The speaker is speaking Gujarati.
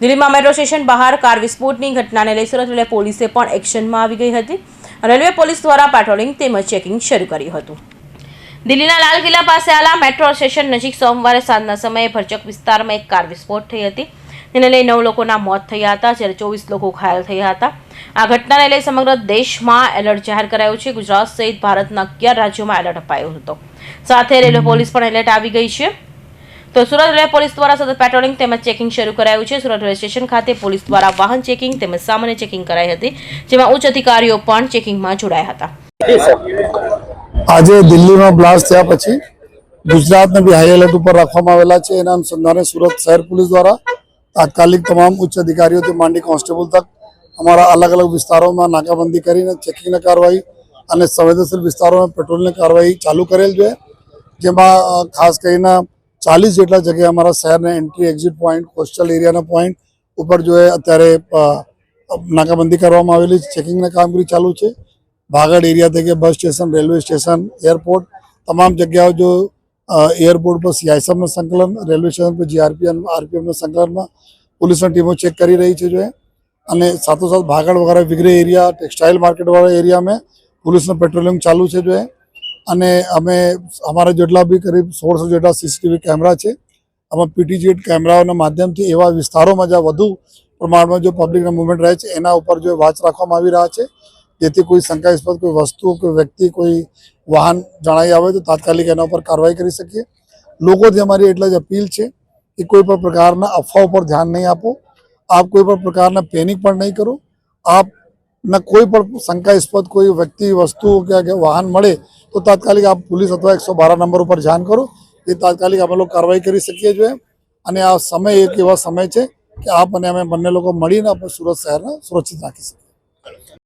દિલ્હીમાં મેટ્રો સ્ટેશન બહાર કાર વિસ્ફોટની ઘટનાને લઈ સુરત રેલવે પોલીસે પણ એક્શનમાં આવી ગઈ હતી. રેલવે પોલીસ દ્વારા પેટ્રોલિંગ તેમજ ચેકિંગ શરૂ કર્યું હતું. દિલ્હીના લાલ કિલ્લા પાસે આવેલા મેટ્રો સ્ટેશન નજીક સોમવારે સાંજના સમયે ભરચક વિસ્તારમાં એક કાર વિસ્ફોટ થઈ હતી. તેને લઈ નવ લોકોના મોત થયા હતા, જ્યારે ચોવીસ લોકો ઘાયલ થયા હતા. આ ઘટનાને લઈ સમગ્ર દેશમાં એલર્ટ જાહેર કરાયું છે. ગુજરાત સહિત ભારતના અગિયાર રાજ્યોમાં એલર્ટ અપાયો હતો. સાથે રેલવે પોલીસ પણ એલર્ટ આવી ગઈ છે. તો સુરત રેલવે પોલીસ દ્વારા સતત પેટ્રોલિંગ તેમજ ચેકિંગ શરૂ કરાયું છે. સુરત રેલવે સ્ટેશન ખાતે પોલીસ દ્વારા વાહન ચેકિંગ તેમજ સામાન્ય ચેકિંગ કરાઈ હતી જેમાં ઉચ્ચ અધિકારીઓ પણ ચેકિંગમાં જોડાયા હતા. આજે દિલ્હીમાં બ્લાસ્ટ થયા પછી ગુજરાતને બી હાઈ એલર્ટ ઉપર રાખવામાં આવેલા છે. એના અનુસંધાને સુરત શહેર પોલીસ દ્વારા તાત્કાલિક તમામ ઉચ્ચ અધિકારીઓથી માંડી કોન્સ્ટેબલ તક અમારા અલગ અલગ વિસ્તારોમાં નાકાબંધી કરીને ચેકિંગની કાર્યવાહી અને સંવેદનશીલ વિસ્તારોમાં પેટ્રોલની કાર્યવાહી ચાલુ કરેલ છે. જેમાં ખાસ કરીને ચાલીસ જેટલા જગ્યાએ અમારા શહેરના એન્ટ્રી એક્ઝિટ પોઈન્ટ કોસ્ટલ એરિયાના પોઈન્ટ ઉપર જો અત્યારે નાકાબંધી કરવામાં આવેલી છે. ચેકિંગની કામગીરી ચાલુ છે. ભાગડ એરિયા થઈ ગયા bus station railway station airport તમામ જગ્યાઓ જો એરપોર્ટ પર સીઆઈએસએફનું સંકલન રેલવે સ્ટેશન પર જીઆરપીએમ આરપીએમના સંકલનમાં પોલીસની ટીમો ચેક કરી રહી છે જો અને સાથોસાથ ભાગડ વગેરે વિગરે એરિયા ટેક્સટાઇલ માર્કેટવાળા એરિયામાં પોલીસનું પેટ્રોલિંગ ચાલુ છે જોયે અને અમે અમારા જેટલા બી કરીબ સોળસો જેટલા સીસીટીવી કેમેરા છે, આમાં પીટીજીએટ કેમેરાઓના માધ્યમથી એવા વિસ્તારોમાં જ્યાં વધુ પ્રમાણમાં જો પબ્લિકના મુવમેન્ટ રહે છે, એના ઉપર જો વાંચ રાખવામાં આવી રહ્યા છે, જેથી કોઈ શંકાસ્પદ કોઈ વસ્તુ, કોઈ વ્યક્તિ, કોઈ વાહન જણાઈ આવે તો તાત્કાલિક એના ઉપર કાર્યવાહી કરી શકીએ. લોકોથી અમારી એટલા જ અપીલ છે કે કોઈ પણ પ્રકારના અફવા ઉપર ધ્યાન નહીં આપો. આપ કોઈ પણ પ્રકારના પેનિક પણ નહીં કરો. આપ ના કોઈ પણ શંકાસ્પદ કોઈ વ્યક્તિ, વસ્તુ કે વાહન મળે તો તાત્કાલિક આપ પોલીસ અથવા એકસો બાર નંબર ઉપર જાણ કરો. એ તાત્કાલિક અમે લોકો કાર્યવાહી કરી શકીએ છીએ. અને આ સમય એક એવા સમય છે કે આપ અને અમે બંને લોકો મળીને આપણે સુરત શહેરને સુરક્ષિત રાખી શકીએ.